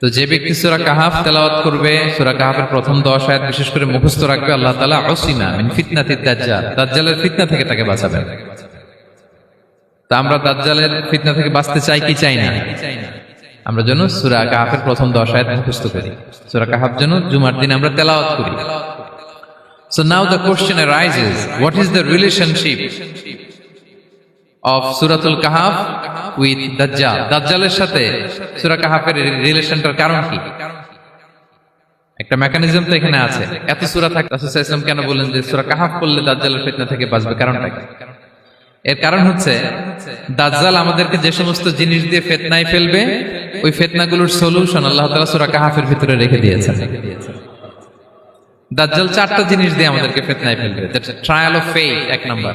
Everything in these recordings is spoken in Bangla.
তো যে ব্যক্তি সুরা কাহাফ তেলাওয়াত করবে সুরা কাহাফের প্রথম দশ আয়াত বিশেষ করে মুখস্থ রাখবে আল্লাহ তালা অসিমা মিন ফিতনাতি দাজ্জাল দাজ্জালের ফিতনা থেকে তাকে বাঁচাবেন। তা আমরা দাজ্জালের ফিতনা থেকে বাঁচতে চাই কি চাই না? আমরা যেন সুরা কাহাফের প্রথম দশ আয়াত মুখস্থ করি। সুরা কাহাফ যেন জুমার দিন আমরা তেলাওয়াত করি। So now the question arises, what is the relationship of Suratul Kahf with Dajjal? দাজ্জালের সাথে সূরা কাহাফের রিলেশনটার কারণ কি? একটা মেকানিজম তো এখানে আছে। এত সূরা থাকে সাল্লাল্লাহু কেন বললেন যে সূরা কাহাফ পড়লে দাজ্জালের ফিতনা থেকে বাঁচবে? কারণটা কি? এর কারণ হচ্ছে দাজ্জাল আমাদেরকে যে সমস্ত জিনিস দিয়ে ফেতনায় ফেলবে, ওই ফেতনাগুলোর সলিউশন আল্লাহ তাআলা সূরা কাহাফের ভিতরে রেখে দিয়েছেন। দাজ্জাল চারটা জিনিস দিয়ে আমাদেরকে ফেতনায় ফেলবে। দ্যাটস ট্রায়াল অফ ফেথ এক নাম্বার।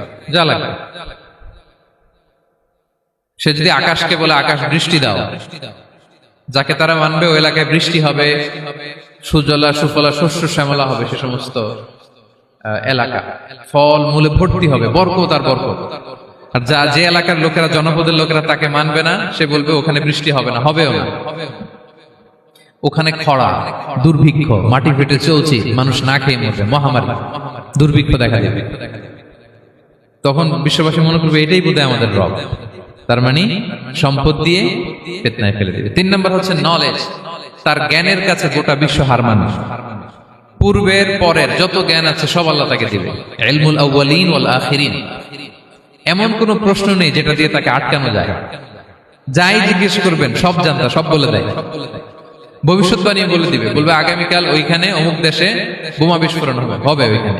যা লাগবে সে যদি আকাশকে বলে আকাশ বৃষ্টি দাও যাকে তারা মানবে ওই এলাকায় বৃষ্টি হবে সুজলা সুফলা শস্য শ্যামলা হবে সে সমস্ত এলাকা। ফল মূলে ভর্তি হবে বরকত আর বরকত। আর যা যে এলাকার লোকেরা জনপদের লোকেরা তাকে মানবে না সে বলবে ওখানে বৃষ্টি হবে না হবেও না। ওখানে খরা দুর্ভিক্ষ মাটি ফেটে চলছে মানুষ না খেয়ে মরবে মহামারী। দুর্ভিক্ষ দেখা যাবে তখন বিশ্ববাসী মনে করবে এটাই বোধহয় আমাদের রব। তার মানে সম্পদ দিয়ে ফেতনায় ফেলে দেবে। তিন নম্বর হচ্ছে নলেজ তার জ্ঞানের কাছে গোটা বিশ্ব হার মানে। পূর্বের পরের যত জ্ঞান আছে, সব আল্লাহ তাকে দিবে। এমন কোন প্রশ্ন নেই যেটা দিয়ে তাকে আটকানো যায়। যাই জিজ্ঞেস করবেন, সব জানতা, সব বলে দেয়। ভবিষ্যৎবাণী বলে দিবে। বলবে, আগামীকাল ওইখানে অমুক দেশে বোমা বিস্ফোরণ হবে। হবে ওইখানে।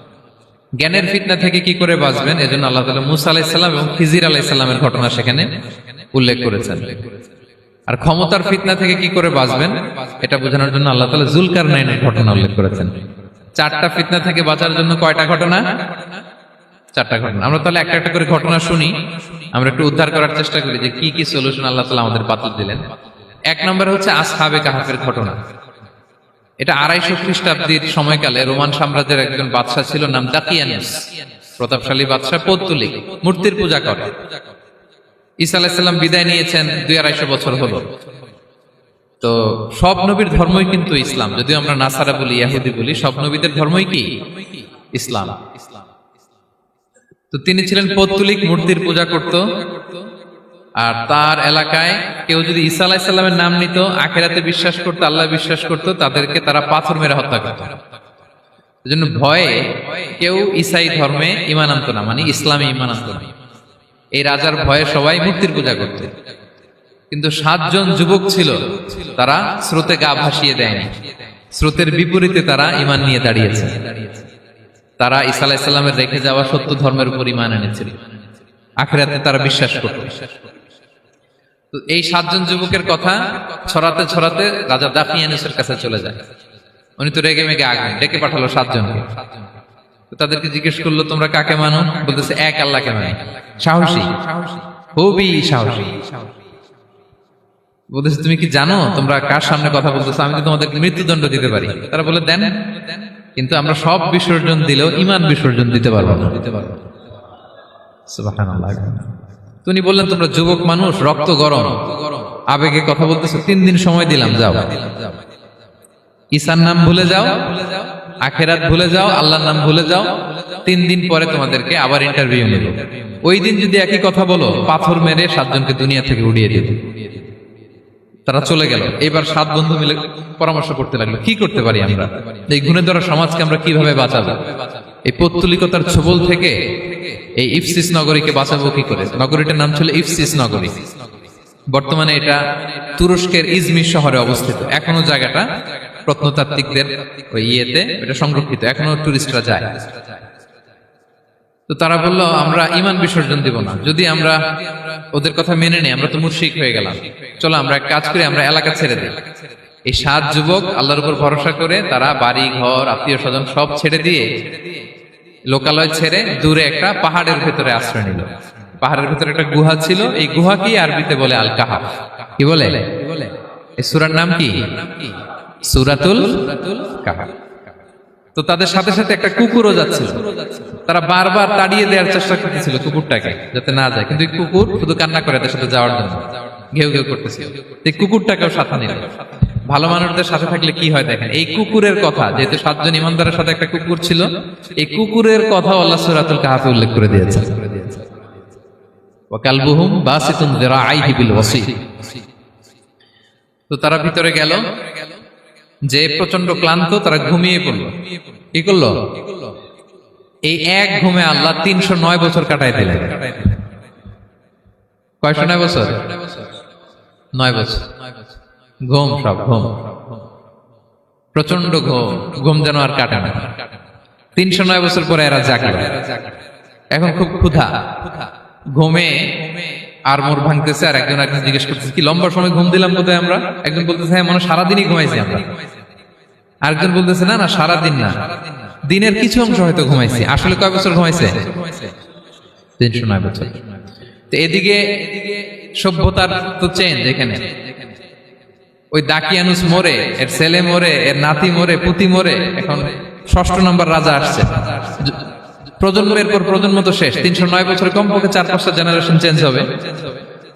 জ্ঞানের ফিতনা থেকে কি করে বাঁচবেন? এজন্য আল্লাহ তালা মুসা আলাইসাল্লাম এবং খিজির আলাইসাল্লামের ঘটনা সেখানে উল্লেখ করেছেন। আর ক্ষমতার ফিতনা থেকে কি করে বাঁচবেন? এটা বোঝানোর জন্য আল্লাহ তালা জুলকার নাইনের ঘটনা উল্লেখ করেছেন। চারটা ফিতনা থেকে বাঁচার জন্য কয়টা ঘটনা? চারটা ঘটনা। আমরা তাহলে একটা একটা করে ঘটনা শুনি। আমরা একটু উদ্ধার করার চেষ্টা করি যে কি কি সলিউশন আল্লাহ তালা আমাদের বাতিল দিলেন। এক নম্বর হচ্ছে আসহাবে কাহাফের ঘটনা। এটা আড়াইশো খ্রিস্টাব্দীর সময়কালে রোমান সাম্রাজ্যের একজন বাদশাহ ছিল নাম দাকিয়ানুস প্রতাপশালী বাদশাহ পৌত্তলিক মূর্তির পূজা করে। ঈসা আলাইসাল্লাম বিদায় নিয়েছেন দুই আড়াইশো বছর হলো। তো সব নবীর ধর্মই কিন্তু ইসলাম। যদিও আমরা নাসারা বলি, ইয়াহুদি বলি, সব নবীদের ধর্মই কি? ইসলাম। তো তিনি ছিলেন পৌত্তলিক মূর্তির পূজা করত। আর তার এলাকায় কেউ যদি ঈসা আলাইসাল্লামের নাম নিত, আখেরাতে বিশ্বাস করতো, আল্লাহ বিশ্বাস করত, তাদেরকে তারা পাথর মেরে হত্যা করত। এজন্য ভয়ে কেউ ইসাই ধর্মে ইমান আনত না মানে ইসলামে ইমান আনত না। এই রাজার ভয়ে সবাই মূর্তির পূজা করত। কিন্তু সাতজন যুবক ছিল, তারা স্রোতে গা ভাসিয়ে দেয়নি। স্রোতের বিপরীতে তারা ইমান নিয়ে দাঁড়িয়েছে। তারা ঈসা আলাইসাল্লামের রেখে যাওয়া সত্য ধর্মের উপর ইমান এনেছিল। আখেরাতে তারা বিশ্বাস করত। এই সাতজন যুবকের কথা ছড়াতে ছড়াতে রাজা দাফিয়ানুসের কাছে চলে যায়। উনি তো রেগে মেগে আগে ডেকে পাঠালো সাতজনকে। তাদেরকে জিজ্ঞেস করল, তোমরা কাকে মানো? বলতেছে, এক আল্লাহকে মানে। সাহসী। খুবই সাহসী। বলতেছে, তুমি কি জানো? তোমরা কার সামনে কথা বলতেছো? আমি তো তোমাদেরকে মৃত্যুদণ্ড দিতে পারি। তারা বলে, দেন। কিন্তু আমরা সব বিসর্জন দিলেও ইমান বিসর্জন দিতে পারব না। দিতে পারব না। সুবহানাল্লাহ। তো উনি বললেন, তোমরা যুবক মানুষ, রক্ত গরম। আবেগে কথা বলতেছো, তিন দিন সময় দিলাম, যাও। ঈসার নাম ভুলে যাও, আখেরাত ভুলে যাও, আল্লাহর নাম ভুলে যাও। তিন দিন পরে তোমাদেরকে আবার ইন্টারভিউ নেব। ওই দিন যদি একই কথা বলো, পাথর মেরে সাতজনকে দুনিয়া থেকে উড়িয়ে দেবে। তারা চলে গেল। এবার সাত বন্ধু মিলে পরামর্শ করতে লাগল, কি করতে পারি আমরা? এই গুণে ধরা সমাজকে আমরা কীভাবে বাঁচাবো? এই পৌত্তলিকতার ছবল থেকে এই ইফসিস নগরীকে বাঁচাবো কি করে? নগরীটার নাম ছিল ইফসিস নগরী। বর্তমানে এটা তুরস্কের ইজমির শহরে অবস্থিত। এখনও জায়গাটা প্রত্নতাত্ত্বিকদের ওই ইয়েতে এটা সংরক্ষিত। এখনও টুরিস্টরা যায়। তো তারা বলল, আমরা ইমান বিসর্জন দিব না। যদি আমরা ওদের কথা মেনে নেই, আমরা তো মুর্শিক হয়ে গেলাম। চলো আমরা এক কাজ করি, আমরা এলাকা ছেড়ে দিই। এই সাত যুবক আল্লাহর উপর ভরসা করে তারা বাড়ি, ঘর আত্মীয় স্বজন সব ছেড়ে দিয়ে লোকালয় ছেড়ে দূরে একটা পাহাড়ের ভেতরে আশ্রয় নিল। পাহাড়ের ভেতরে একটা গুহা ছিল। এই গুহাকেই আরবিতে বলে আল কাহাফ কি বলে? এই সুরার নাম কি? সুরাতুল কাহাফ। তো তাদের সাথে সাথে একটা কুকুরও যাচ্ছিল। তারা বারবার তাড়িয়ে দেওয়ার চেষ্টা করতেছিল কুকুরটাকে, যাতে না যায়। কিন্তু কুকুর শুধু কান্না করে তাদের সাথে যাওয়ার জন্য। ঘেউ ঘেউ করতেছিল। এই কুকুরটাকেও সাথে নিল। ভালো মানুষদের সাথে থাকলে কি হয় দেখেন? এই কুকুরের কথা, যেহেতু সাতজন ইমানদারের সাথে একটা কুকুর ছিল, এই কুকুরের কথা আল্লাহ সুরাতুল কাহাফে উল্লেখ করে দিয়েছে তারা ভিতরে গেল, যে প্রচণ্ড ক্লান্ত, তারা ঘুমিয়ে পড়ল। কি করল? এই এক ঘুমে আল্লাহ তিনশো নয় বছর কাটাই দিলেন। কয়শো নয় বছর? নয় বছর। ঘুম সব, ঘুম। প্রচণ্ড ঘুম ঘুম যেন আর কাটে না। তিনশো নয় বছর পরে এরা জাগলো। এখন খুব ক্ষুধা। ঘুমে আর মোর ভাঙতেছে আর একজন একজন জিজ্ঞেস করতেছে, কি লম্বা সময় ঘুম দিলাম কোথায় আমরা? একজন বলতেছে হ্যাঁ মনে সারাদিনই ঘুমাইছি আমরা। আরেকজন বলতেছে, না না, সারাদিন না। দিনের কিছু অংশ হয়তো ঘুমাইছি। আসলে কয় বছর ঘুমাইছে? তিনশো নয় বছর। তো এদিকে সভ্যতার তো চেঞ্জ এখানে। ওই দাকিয়ানুস মোরে, এর ছেলে মোরে, এর নাতি মোরে, পুতি মোরে, এখন ষষ্ঠ নম্বর রাজা আসছে। প্রজন্মের পর প্রজন্ম তো শেষ, তিনশো নয় বছরে কমপক্ষে চার পাঁচটা জেনারেশন চেঞ্জ হবে।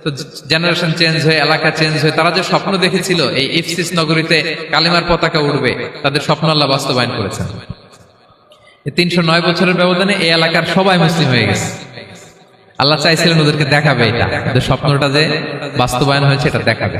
তো জেনারেশন চেঞ্জ হয়ে, এলাকা চেঞ্জ হয়ে, তারা যে স্বপ্ন দেখেছিল, এই ইফসিস নগরীতে কালিমার পতাকা উঠবে তাদের স্বপ্ন আল্লাহ বাস্তবায়ন করেছেন। তিনশো নয় বছরের ব্যবধানে এই এলাকার সবাই মুসলিম হয়ে গেছে। আল্লাহ চাইছিলেন ওদেরকে দেখাবে এটা স্বপ্নটা যে বাস্তবায়ন হয়েছে, এটা দেখাবে।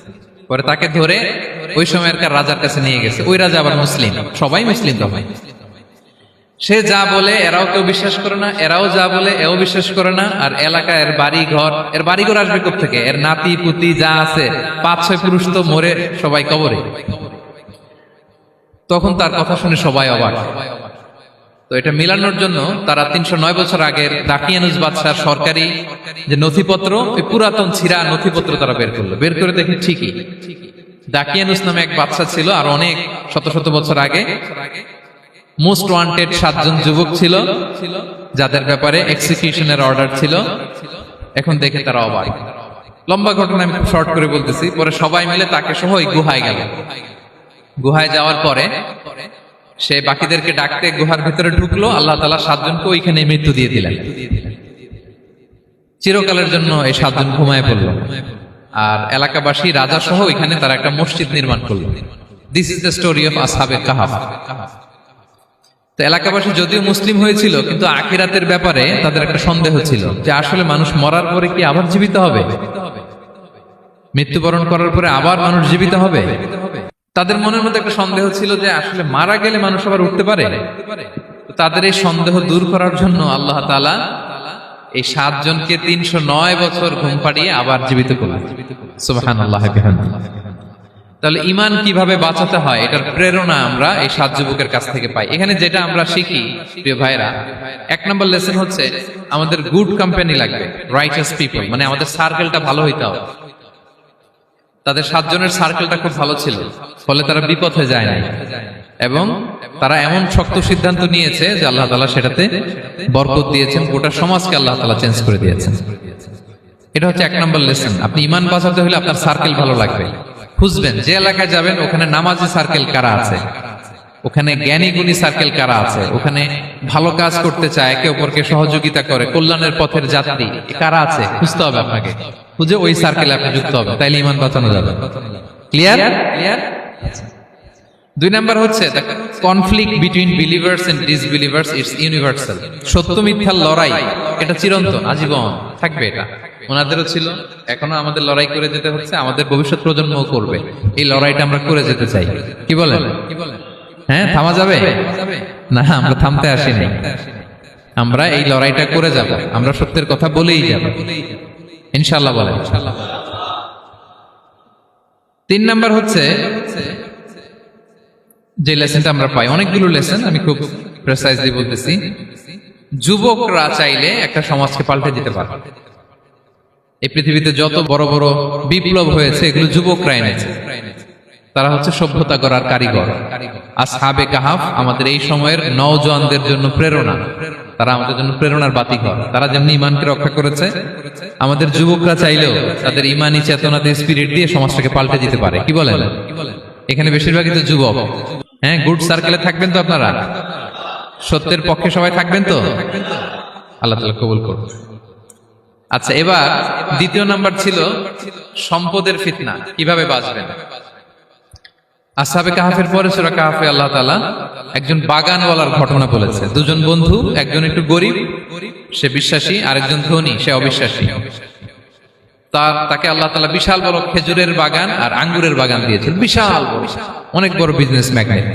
পরে তাকে ধরে ওই সময়কার রাজার কাছে নিয়ে গেছে। ওই রাজা আবার মুসলিম। সবাই মুসলিম তখন সে যা বলে, এরাও কেউ বিশ্বাস করে না, এরাও যা বলে, এও বিশ্বাস করে না। আর এলাকা এর বাড়ি ঘর এর বাড়ি ঘর আসবে থেকে এর নাতি, পুতি যা আছে, পাঁচ, ছয় পুরুষ তো মরে সবাই কবরে। তখন তার কথা শুনে সবাই অবাক। তো এটা মিলানোর জন্য তারা তিনশো নয় বছর আগের দাকিয়ানুজ বাদশার সরকারি যে নথিপত্র, ওই পুরাতন ছিঁড়া নথিপত্র তারা বের করল। বের করে দেখি ঠিকই। দাকিয়ানুস নামে এক বাদশা ছিল আর অনেক শত শত বছর আগে মোস্ট ওয়ান্টেড সাতজন যুবক ছিল, যাদের ব্যাপারে এক্সিকিউশনের অর্ডার ছিল। এখন দেখে তারা অবাক। লম্বা ঘটনা আমি শর্ট করে বলতেছি, পরে সবাই মিলে তাকে সহ গুহায় গেল। গুহায় যাওয়ার পরে সে বাকিদেরকে ডাকতে গুহার ভিতরে ঢুকলো, আল্লাহ তালা সাতজনকে ওইখানে মৃত্যু দিয়ে দিলেন। চিরকালের জন্য এই সাতজন ঘুমায় পড়ল। আর এলাকাবাসী রাজা সহ এখানে তারা একটা মসজিদ নির্মাণ করল। This is the story of আসহাবে কাহাফ তো এলাকাবাসী যদিও মুসলিম হয়েছিল, কিন্তু আখিরাতের ব্যাপারে তাদের একটা সন্দেহ ছিল যে আসলে মানুষ মরার পরে কি আবার জীবিত হবে? মৃত্যুবরণ করার পরে আবার মানুষ জীবিত হবে? তাদের মনের মধ্যে একটা সন্দেহ ছিল যে আসলে মারা গেলে মানুষ আবার উঠতে পারে। তাদের এই সন্দেহ দূর করার জন্য আল্লাহ তালা এই সাতজনকে তিনশো নয় বছর ঘুম পাড়িয়ে আবার জীবিত করলেন। তাহলে ইমান কীভাবে বাঁচাতে হয়, এটার প্রেরণা আমরা এই সাত যুবকের কাছ থেকে পাই। এখানে যেটা আমরা শিখি, প্রিয় ভাইরা এক নম্বর লেসন হচ্ছে, আমাদের গুড কোম্পানি লাগবে রাইটাস পিপল মানে আমাদের সার্কেলটা ভালো হইতে হবে। তাদের সাতজনের সার্কেলটা খুব ভালো ছিল, ফলে তারা বিপথে যায় নাই এবং তারা এমন শক্ত সিদ্ধান্ত নিয়েছে যে আল্লাহ তালা সেটাতে বরকত দিয়েছেন, গোটা সমাজকে আল্লাহ তালা চেঞ্জ করে দিয়েছেন। এটা হচ্ছে এক নম্বর লেসন আপনি ইমান বাঁচাতে হলে আপনার সার্কেল ভালো লাগবে। খুঁজবেন যে এলাকায় যাবেন, ওখানে নামাজি সার্কেল কারা আছে? ওখানে জ্ঞানী গুণী সার্কেল কারা আছে? ওখানে ভালো কাজ করতে চায়, একে অপরকে সহযোগিতা করে, কল্যাণের পথের যাত্রী কারা আছে? খুঁজতে হবে আপনাকে। খুঁজে ওই সার্কেলে আপনি যুক্ত হবে তাইলে ইমান বাঁচানো যাবে। ক্লিয়ার ক্লিয়ার দুই নাম্বার হচ্ছে conflict between believers and disbelievers it's universal সত্য মিথ্যার লড়াই এটা চিরন্তন আজীবন থাকবে এটা। ওনাদেরও ছিল এখনও আমাদের লড়াই করে যেতে হচ্ছে আমাদের ভবিষ্যৎ প্রজন্মও করবে। এই লড়াইটা আমরা করে যেতে চাই। কি বলেন কি বলেন? হ্যাঁ থামা যাবে? না আমরা থামতে আসিনি। আমরা এই লড়াইটা করে যাব। আমরা সত্যের কথা বলেই যাব। ইনশাল্লাহ বলে। তিন নাম্বার হচ্ছে যে লেসনটা আমরা পাই। অনেকগুলো লেসন আমি খুব প্রেসাইজলি বলতেছি। যুবকরা চাইলে একটা সমাজকে পাল্টে দিতে পারে। এই পৃথিবীতে যত বড় বড় বিপ্লব হয়েছে, এগুলো যুবকরা এনেছে। তারা হচ্ছে সভ্যতা করার কারিগর। আসহাবে কাহাফ আমাদের এই সময়ের নওজোয়ানদের জন্য প্রেরণা। তারা আমাদের জন্য প্রেরণার বাতিঘর। তারা যেমনি ইমানকে রক্ষা করেছে আমাদের যুবকরা চাইলেও তাদের ইমানি চেতনাতে স্পিরিট দিয়ে সমাজটাকে পাল্টে দিতে পারে। কি বলেন? এখানে বেশিরভাগই তো যুবক। হ্যাঁ গুড সার্কেলে থাকবেন তো আপনারা? সত্যের পক্ষে সবাই থাকবেন তো? আল্লাহ তালা কবুল করুন আচ্ছা এবার দ্বিতীয় নাম্বার ছিল সম্পদের ফিতনা। কীভাবে বাঁচবেন? আসাবে কাহাফের পরে সুরা কাহাফে আল্লাহ তালা একজন বাগানওয়ালার ঘটনা বলেছে। দুজন বন্ধু, একজন একটু গরিব, সে বিশ্বাসী, আরেকজন ধনী, সে অবিশ্বাসী। তার, তাকে আল্লাহ তালা বিশাল বড় খেজুরের বাগান আর আঙ্গুরের বাগান দিয়েছেন। বিশাল অনেক বড় বিজনেস ম্যাগনেট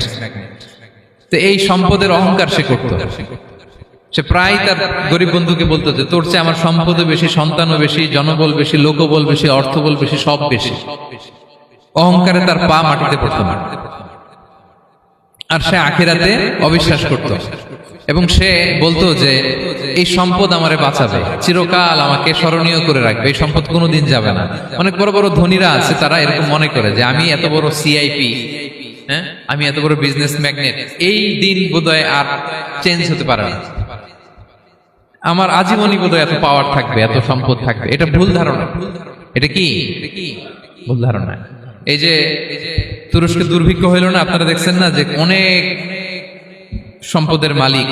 তো এই সম্পদের অহংকার সে করত। সে প্রায় তার গরিব বন্ধুকে বলতো যে, তোর চেয়ে আমার সম্পদও বেশি, সন্তানও বেশি, জনবল বেশি, লোকবল বেশি, অর্থবল বেশি সব বেশি সব বেশি। অহংকারে তার পা মাটিতে পড়তো না। আর সে আখেরাতে অবিশ্বাস করত। এবং সে বলতো যে, এই সম্পদ আমারে বাঁচাবে। চিরকাল আমাকে স্মরণীয় করে রাখবে। এই সম্পদ কোনোদিন যাবে না। অনেক বড় বড় ধনীরা আছে, তারা এরকম মনে করে যে, আমি এত বড় সিআইপি হ্যাঁ? আমি এত বড় বিজনেস ম্যাগনেট এই দিন বোধহয় আর চেঞ্জ হতে পারে না। আমার আজীবনই বোধহয় এত পাওয়ার থাকবে, এত সম্পদ থাকবে। এটা ভুল ধারণা। এটা কি? ভুল ধারণা। এই যে তুরস্কে দুর্ভিক্ষ হইল না, আপনারা দেখছেন না যে অনেক সম্পদের মালিক,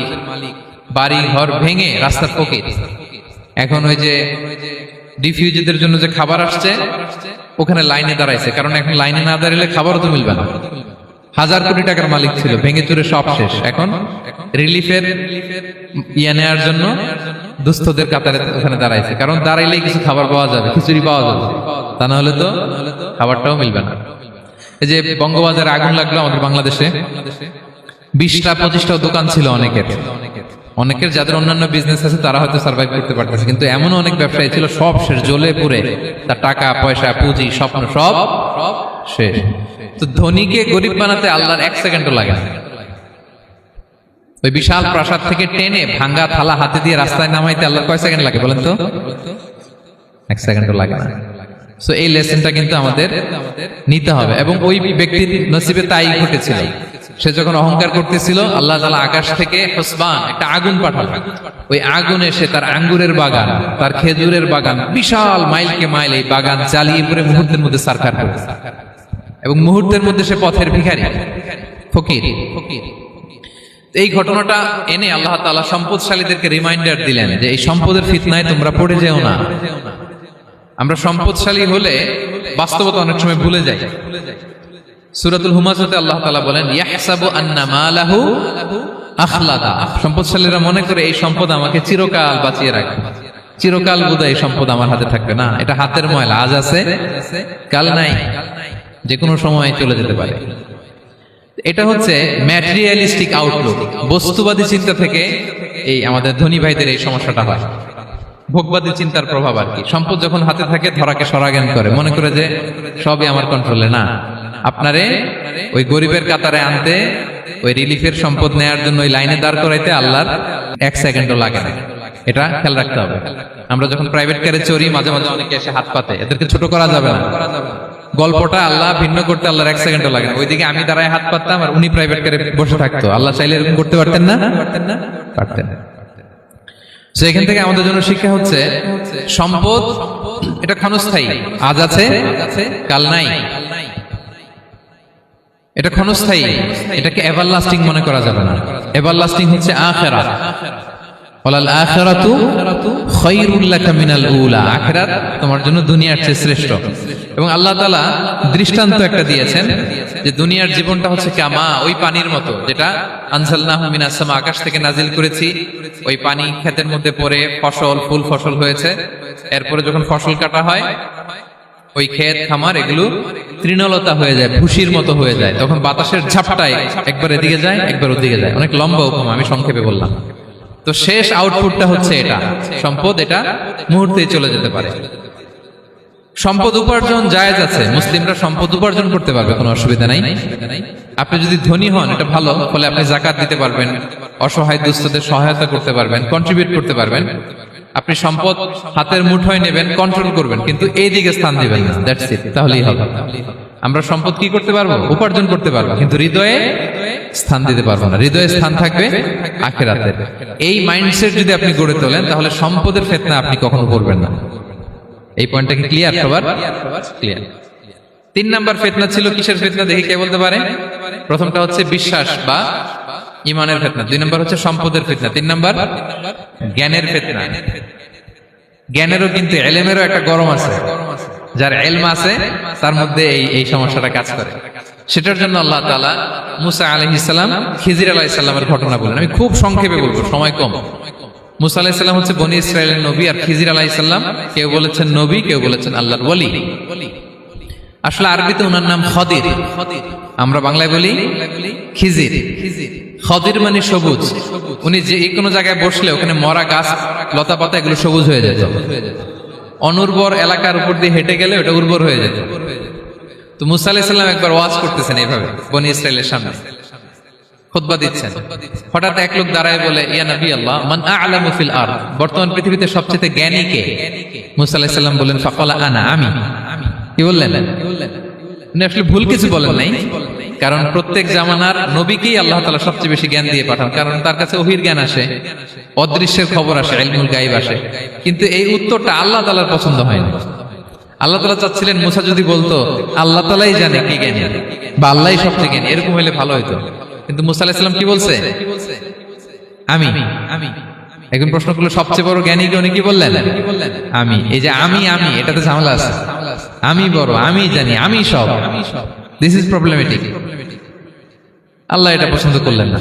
বাড়ি ঘর ভেঙে রাস্তার পকেট এখন ওই যে ডিফিউজিদের জন্য যে খাবার আসছে, ওখানে লাইনে দাঁড়াইছে। কারণ এখন লাইনে না দাঁড়ালে খাবারও তো মিলবে না। হাজার কোটি টাকার মালিক ছিল, ভেঙে চুরে সব শেষ। এখন রিলিফের ইয়ে নেওয়ার জন্য দুস্থদের কাতারে ওখানে দাঁড়াইছে। কারণ দাঁড়াইলেই কিছু খাবার পাওয়া যাবে, খিচুড়ি পাওয়া যাবে। তা না হলে তো খাবারটাও মিলবে না। এই যে বঙ্গবাজারে আগুন লাগল আমাদের বাংলাদেশে। বিশটা পঁচিশটা দোকান ছিল অনেকের। অনেকের যাদের অন্যান্য বিজনেস আছে, তারা হয়তো সার্ভাইভ করতে পারতেছে। কিন্তু এমন অনেক ব্যবসায়ী ছিল, সব শেষ, জ্বলে পুরে তার টাকা, পয়সা, পুঁজি, স্বপ্ন সব শেষ। তো ধনীকে গরিব বানাতে আল্লাহর এক সেকেন্ডও লাগে না। ওই বিশাল প্রাসাদ থেকে টেনে ভাঙ্গা থালা হাতে দিয়ে রাস্তায় নামাইতে আল্লাহ কয় সেকেন্ড লাগে বলেন তো? এক সেকেন্ডও লাগে না। সো এই লেসনটা কিন্তু আমাদের নিতে হবে। এবং ওই ব্যক্তির নসিবে তাই ঘটেছিল। সে যখন অহংকার করতেছিল, আল্লাহ তালা আকাশ থেকে হোসবান, একটা আগুন পাঠাল। ওই আগুন এসে তার আঙ্গুরের বাগান, তার খেজুরের বাগান, বিশাল মাইলকে মাইল এই বাগান জ্বালিয়ে পরে মুহূর্তের মধ্যে সারকার করে। এবং মুহূর্তের মধ্যে সে পথের ভিখারি ফকির ফকির। এই ঘটনাটা এনে আল্লাহ তাআলা সম্পদশালীদেরকে রিমাইন্ডার দিলেন যে এই সম্পদের ফিতনায় তোমরা পড়ে যেও না। আমরা সম্পদশালী হলে বাস্তবতা অনেক সময় ভুলে যাই। সূরাতুল হুমাজাতে আল্লাহ তাআলা বলেন সম্পদশালীরা মনে করে এই সম্পদ আমাকে চিরকাল বাঁচিয়ে রাখবে। চিরকাল বোধহয় এই সম্পদ আমার হাতে থাকবে। না, এটা হাতের ময়লা, আজ আছে, কাল নাই, যে কোনো সময় চলে যেতে পারে। এটা হচ্ছে ম্যাটেরিয়ালিস্টিক আউটলুক বস্তুবাদী চিন্তা থেকে এই আমাদের ধনী ভাইদের এই সমস্যাটা হয়। ভোগবাদী চিন্তার প্রভাব আর কি। সম্পদ যখন হাতে থাকে ধরাকে সরাজ্ঞান করে। মনে করে যে সবই আমার কন্ট্রোলে না। আপনারে ওই গরিবের কাতারে আনতে ওই রিলিফের সম্পদ নেয়ার জন্য ওই লাইনে দাঁড় করাইতে আল্লাহর এক সেকেন্ডও লাগে না। এটা খেয়াল রাখতে হবে। আমরা যখন প্রাইভেট কারে চড়ি মাঝে মাঝে অনেকে এসে হাত পাতে। এদেরকে ছোট করা যাবে না। গল্পটা আল্লাহ ভিন্ন করতে আল্লাহর এক সেকেন্ডও লাগে না। ওইদিকে আমি দাঁড়ায় হাত পাততাম আর উনি প্রাইভেট কারে বসে থাকতো। আল্লাহ চাইলে এরকম করতে পারতেন না? পারতেন। তো এখান থেকে আমাদের জন্য শিক্ষা হচ্ছে, সম্পদ, এটা ক্ষণস্থায়ী। আজ আছে, কাল নাই। এটা ক্ষণস্থায়ী। এটাকে এভার লাস্টিং মনে করা যাবে না। এভার লাস্টিং হচ্ছে আখেরা তোমার জন্য দুনিয়ার চেয়ে শ্রেষ্ঠ। এবং আল্লাহ তাআলা দৃষ্টান্ত একটা দিয়েছেন যে দুনিয়ার জীবনটা হচ্ছে কামা ওই পানির মতো, যেটা আকাশ থেকে নাজিল করেছি। ওই পানি ক্ষেতের মধ্যে পড়ে ফসল, ফুল ফসল হয়েছে। এরপরে যখন ফসল কাটা হয়, ওই ক্ষেত, খামার, এগুলো তৃণলতা হয়ে যায়, ভুসির মতো হয়ে যায়। তখন বাতাসের ঝাপটায় একবার এদিকে যায়, একবার ওদিকে যায়। অনেক লম্বা উপমা, আমি সংক্ষেপে বললাম। তো শেষ আউটপুটটা হচ্ছে এটা। সম্পদ এটা মুহূর্তেই চলে যেতে পারে। সম্পদ উপার্জন জায়েজ আছে। মুসলিমরা সম্পদ উপার্জন করতে পারবে কোনো অসুবিধা নাই। আপনি যদি ধনী হন এটা ভালো ফলে আপনি জাকাত দিতে পারবেন অসহায় দুস্থদের সহায়তা করতে পারবেন কন্ট্রিবিউট করতে পারবেন। আপনি সম্পদ হাতের মুঠোয় নেবেন কন্ট্রোল করবেন কিন্তু এই দিকে স্থান দিবেন না। দ্যাটস ইট তাহলেই হবে। আমরা সম্পদ কি করতে পারব? উপার্জন করতে পারব। কিন্তু হৃদয়ে স্থান দিতে পারব না। হৃদয়ে স্থান থাকবে আখেরাতে এই মাইন্ডসেট যদি আপনি গড়ে তোলেন, তাহলে সম্পদের ফেতনা আপনি কখনো করবেন না। এই পয়েন্টটা কি ক্লিয়ার সবার? ক্লিয়ার তিন নাম্বার ফেতনা ছিল কিসের ফেতনা? দেখি কে বলতে পারে। প্রথমটা হচ্ছে বিশ্বাস বা ইমানের ফেতনা। দুই নম্বর হচ্ছে সম্পদের ফেতনা। তিন নাম্বার জ্ঞানের ফেতনা। জ্ঞানেরও কিন্তু এলেমেরও একটা গরম আছে গরম আছে। যার এলম আছে, তার মধ্যে এই এই সমস্যাটা কাজ করে। সেটার জন্য আল্লাহ তালা মুসা আলাইহিস সালাম খিজির সালামের ঘটনা বলেন আমি খুব সংক্ষেপে বলব, সময় কম। মুসা সালাম হচ্ছে বনি ইসরায়েলের নবী আর খিজির সালাম কেউ বলেছেন নবী, কেউ বলেছেন আল্লাহর ওলি আসলে আরবিতে ওনার নাম খদির। আমরা বাংলায় বলি খিজির। খদির মানে সবুজ। উনি যে কোনো জায়গায় বসলে ওখানে মরা গাছ লতা পাতা এগুলো সবুজ হয়ে যেত অনুর্বর এলাকার উপর দিয়ে হেঁটে গেলে ওটা উর্বর হয়ে যেত। তো মুসা আলাইহিস একবার ওয়াজ করতেছেন এইভাবে, বনি ইসরায়েলের সামনে। হঠাৎ এক লোক দাঁড়ায় বলে আরদ? বর্তমান পৃথিবীতে সবচেয়ে জ্ঞানী কে? মুসা বললেন, ফাকালা আনা, আমি। আসলে ভুল কিছু বলেন নাই, কারণ প্রত্যেক জামানার নবীকেই আল্লাহ তাআলা সবচেয়ে বেশি জ্ঞান দিয়ে পাঠান, কারণ তার কাছে ওহির জ্ঞান আসে। অদৃশ্যের খবর আসে ইলমুল গাইব আসে। কিন্তু এই উত্তরটা আল্লাহ তাআলার পছন্দ হয় না আল্লাহ তালা চাচ্ছিলেন, মুসা যদি বলতো, আল্লাহ তালাই জানে কি জ্ঞানী বা আল্লাহ সবচেয়ে জ্ঞানী। এরকম হলে ভালো হইতো। কিন্তু মুসা আলাহিসাম কি বলছে? আমি। আমি একজন প্রশ্ন করল সবচেয়ে বড় জ্ঞানী কে? উনি কি বললেন? আমি। এই যে, আমি আমি, এটাতে ঝামেলা আছে। আমি বড়, আমি জানি, আমি সব। দিস ইজ প্রবলেমেটিক আল্লাহ এটা পছন্দ করলেন না।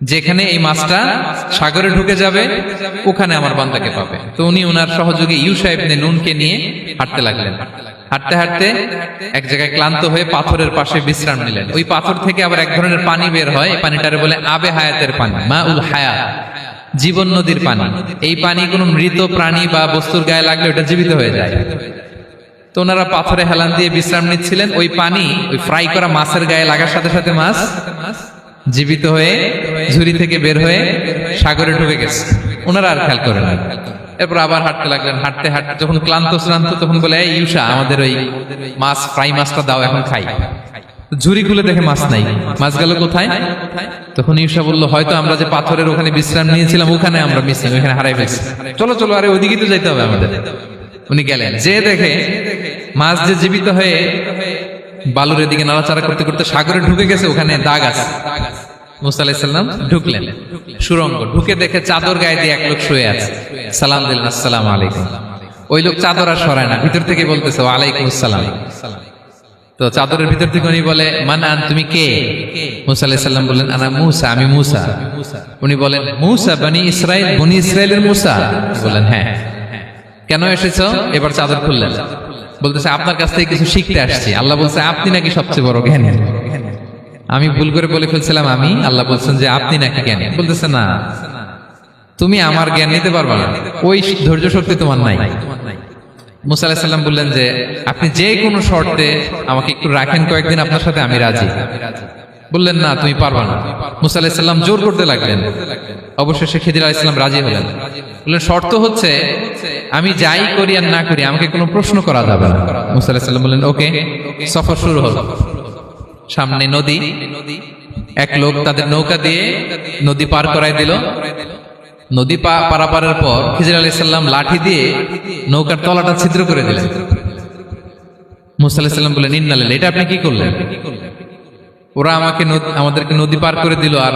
যেখানে এই মাছটা সাগরে ঢুকে যাবে, ওখানে আমার বান্দাকে পাবে। তো উনি ওনার সহযোগী ইউসা ইবনে নুনকে নিয়ে হাঁটতে লাগলেন। হাঁটতে হাঁটতে এক জায়গায় ক্লান্ত হয়ে পাথরের পাশে বিশ্রাম নিলেন। ওই পাথর থেকে আবার এক ধরনের পানি বের হয়। এই পানিটারে বলে আবে হায়াতের পানি মা উল হায়াত জীবন নদীর পানি। এই পানি কোনো মৃত প্রাণী বা বস্তুর গায়ে লাগলে ওটা জীবিত হয়ে যায়। তো ওনারা পাথরে হেলান দিয়ে বিশ্রাম নিচ্ছিলেন। ওই পানি, ওই ফ্রাই করা মাছের গায়ে লাগার সাথে সাথে মাছ জীবিত হয়ে ঝুড়ি থেকে বের হয়ে সাগরে ঢুকে গেছে। ওনারা আর খেয়াল করেন না। এরপর আবার হাঁটতে লাগলেন। হাঁটতে হাঁটতে যখন ক্লান্ত শ্রান্ত, তখন বলে, এই ইউসা আমাদের ওই মাছ, ফ্রাই মাছটা দাও, এখন খাই। ঝুড়ি খুলে দেখে মাছ নাই। মাছ গেল কোথায়? তখন ইউসা বলল, হয়তো আমরা যে পাথরের ওখানে বিশ্রাম নিয়েছিলাম, ওখানে আমরা মিসিং ওখানে হারাই ফেলছি। চলো চলো, আরে ওইদিকে তো যাইতে হবে আমাদের। উনি গেলেন। যে দেখে মাছ যে জীবিত হয়ে বালুর দিকে নাড়াচাড়া করতে করতে সাগরে ঢুকে গেছে, ওখানে দাগ আছে। ঢুকলেন। সুরঙ্গ, ঢুকে দেখে চাদর গায়ে দিয়ে এক লোক শুয়ে আছে। সালাম দিলেন, আসসালাম আলাইকুম। ওই লোক চাদর আর সরায় না, ভিতর থেকে বলতেছে, ওয়ালাইকুম আসসালাম। তো চাদরের ভিতর থেকে উনি বলে, মানান, তুমি কে? মুসা বললেন, আনা মুসা, আমি মুসা। উনি বলেন, মুসা, বানি ইসরায়েল বনি ইসরায়েলের মুসা? বললেন হ্যাঁ। কেন এসেছ? এবার চাদর খুললেন। বলতেছে, আপনার কাছ থেকে কিছু শিখতে আসছি। আল্লাহ বলছে, আপনি নাকি সবচেয়ে বড় জ্ঞানী? আমি ভুল করে বলে ফেলছিলাম, আমি? আল্লাহ বলছেন যে, আপনি নাকি জ্ঞানী? বলতেছে, না, তুমি আমার জ্ঞান নিতে পারবে না। ওই ধৈর্য শক্তি তোমার নাই। মুসা বললেন যে, আপনি যে কোনো শর্তে আমাকে একটু রাখেন কয়েকদিন, আপনার সাথে আমি রাজি। বললেন, না, তুমি পারবা না। মুসা জোর করতে লাগলেন। অবশেষে খিদির আলাইসাল্লাম রাজি হলেন। বললেন, শর্ত হচ্ছে আমি যাই করি আর না করি আমাকে কোনো প্রশ্ন করা যাবে না। মুসা আলাহিসাল্লাম বললেন ওকে সফর শুরু হলো। সামনে নদী এক লোক তাদের নৌকা দিয়ে নদী পার করাই দিল। নদী পারাপারের পর খিজির আলি সাল্লাম লাঠি দিয়ে নৌকার তলাটা ছিদ্র করে দিলেন। মুসা আলাহিসাল্লাম সাল্লাম বলে নিন্নালেন এটা আপনি কি করলেন? ওরা আমাকে আমাদেরকে নদী পার করে দিল আর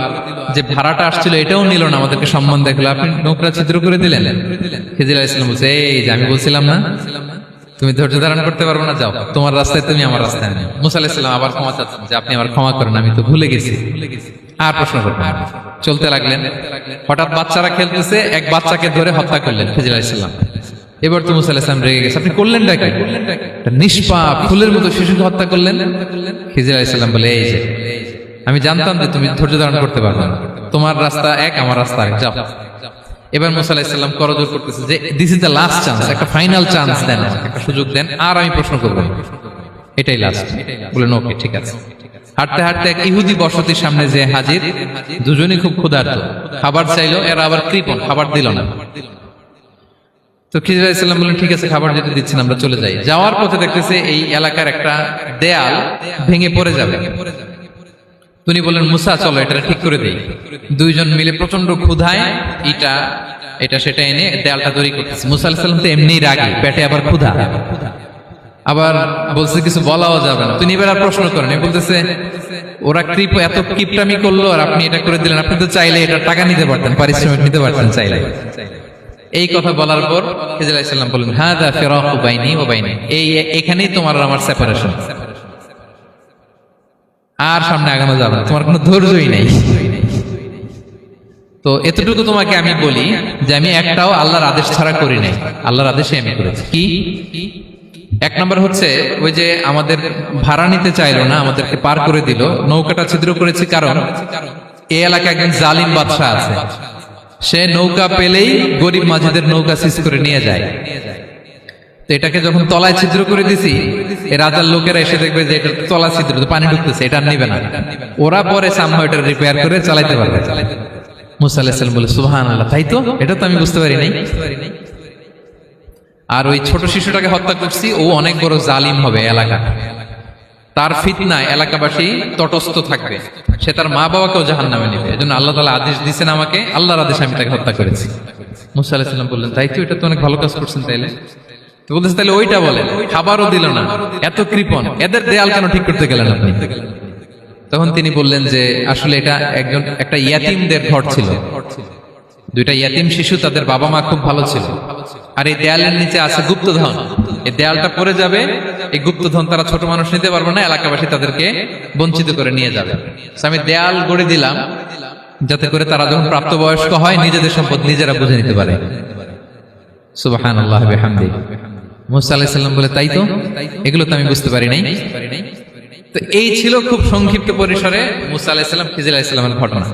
যে ভাড়াটা আসছিল এটাও নিল না আমাদেরকে সম্মান দেখল। আপনি নৌকা ছিদ্র করে দিলেন। খিজির আলি সাল্লাম বলছে, এই যে আমি বলছিলাম না, তুমি ধৈর্য ধারণ করতে পারব না, যাও। তোমার রাস্তায় তুমি আমার রাস্তায় নেই মুসা আলাহিসাল্লাম আবার ক্ষমা চাচ্ছেন যে, আপনি আমার ক্ষমা করেন, আমি তো ভুলে গেছি। আর প্রশ্ন করবেন চলতে লাগলেন। হঠাৎ বাচ্চারা খেলতেছে, এক বাচ্চাকে ধরে হত্যা করলেন ফিজিল আলাইসাল্লাম এবার তো মুসা আলাহিসাম রেগে গেছে। আপনি করলেন ডাকে? নিষ্পাপ ফুলের মতো শিশুকে হত্যা করলেন? খিজির আলাইসাল্লাম বলে, এই যে, আমি জানতাম যে তুমি ধৈর্য ধারণ করতে পারবে না। তোমার রাস্তা এক, আমার রাস্তা এক যাও। এবার মুসা আলাহিসাল্লাম করজোর করতেছে যে this is the last chance একটা ফাইনাল চান্স দেন একটা সুযোগ দেন, আর আমি প্রশ্ন করব। এটাই লাস্ট বলেন ওকে ঠিক আছে। হাঁটতে হাঁটতে এক ইহুদি বসতির সামনে যে হাজির। দুজনই খুব ক্ষুধার্ত। খাবার চাইলো, এরা আবার কৃপণ, খাবার দিল না। তো খিজির আলাইসাল্লাম বললেন, ঠিক আছে, খাবার যেতে দিচ্ছেন, আমরা চলে যাই। যাওয়ার পথে দেখতেছে এই এলাকার একটা দেয়াল ভেঙে পড়ে যাবে। তিনি বললেন, মুসা, চলো এটা ঠিক করে দেই। দুইজন মিলে প্রচণ্ড ক্ষুধায় ইটা, এটা, সেটা এনে দেয়ালটা তৈরি করতেছে। মুসা আলাহিসাল্লাম তো এমনিই রাগি, পেটে আবার ক্ষুধা। আবার বলছে, কিছু বলাও যাবে না। তিনি এবার আর প্রশ্ন করেন বলতেছে, ওরা কৃপ, এত কিপটামি করল আর আপনি এটা করে দিলেন। আপনি তো চাইলে এটা টাকা নিতে পারতেন, পারিশ্রমিক নিতে পারতেন চাইলে। এই কথা বলার পর আলাইসাল্লাম বললেন হ্যাঁ দা ফেরাক বাইনি ও বাইনি। এই এখানেই তোমার আমার সেপারেশন আর সামনে আগানো যাবে তোমার কোনো ধৈর্যই নেই। তো এতটুকু তোমাকে আমি বলি যে আমি একটাও আল্লাহর আদেশ ছাড়া করি নাই। আল্লাহর আদেশে আমি করেছি। কি? এক নম্বর হচ্ছে ওই যে আমাদের ভাড়া নিতে চাইলো না, আমাদেরকে পার করে দিল, নৌকাটা ছিদ্র করেছি কারণ এই এলাকায় একজন জালিম বাদশাহ আছে। সে নৌকা পেলেই গরিব মাঝিদের নৌকা সিজ করে নিয়ে যায়। তো এটাকে যখন তলায় ছিদ্র করে দিছি রাজার লোকেরা এসে দেখবে যে এটা তলা ছিদ্র পানি ঢুকতেছে, এটা নিবে না। ওরা পরে সামহ এটা রিপেয়ার করে চালাইতে পারবে। মুসা বলে সুহান আল্লাহ তাই তো? এটা তো আমি বুঝতে পারি নাই। আর ওই ছোট শিশুটাকে হত্যা করছি, ও অনেক বড় জালিম হবে এলাকা তার ফিতনায় এলাকাবাসী তটস্থ থাকবে। সে তার মা বাবাকেও জাহান নামে নেবে। এই জন্য আল্লাহ তালা আদেশ দিচ্ছেন আমাকে, আল্লাহর আদেশ আমি তাকে হত্যা করেছি। মুসা আলাহিসাল্লাম বললেন, তাই তো এটা তো অনেক ভালো কাজ করছেন তাইলে? বলতেছে তাহলে ওইটা বলেন, খাবারও দিল না, এত কৃপণ, এদের দেয়াল কেন ঠিক করতে গেলেন আপনি? তখন তিনি বললেন যে, আসলে এটা একজন, একটা ইয়াতিমদের ঘর ছিল। দুইটা ইয়াতিম শিশু, তাদের বাবা মা খুব ভালো ছিল। আর এই দেয়ালের নিচে আছে গুপ্তধন। এই দেয়ালটা পড়ে যাবে, এই গুপ্তধন তারা ছোট মানুষ নিতে পারবে না, এলাকাবাসী তাদেরকে বঞ্চিত করে নিয়ে যাবে। আমি দেয়াল গড়ে দিলাম, যাতে করে তারা যখন প্রাপ্তবয়স্ক হয়, নিজেদের সম্পদ নিজেরা বুঝে নিতে পারে। বলে, তাই তো? এগুলো তো আমি বুঝতে পারি নাই। তো এই ছিল খুব সংক্ষিপ্ত পরিসরে মুসা আলাহিসাল্লাম আলাহিসাল্লামের ঘটনা।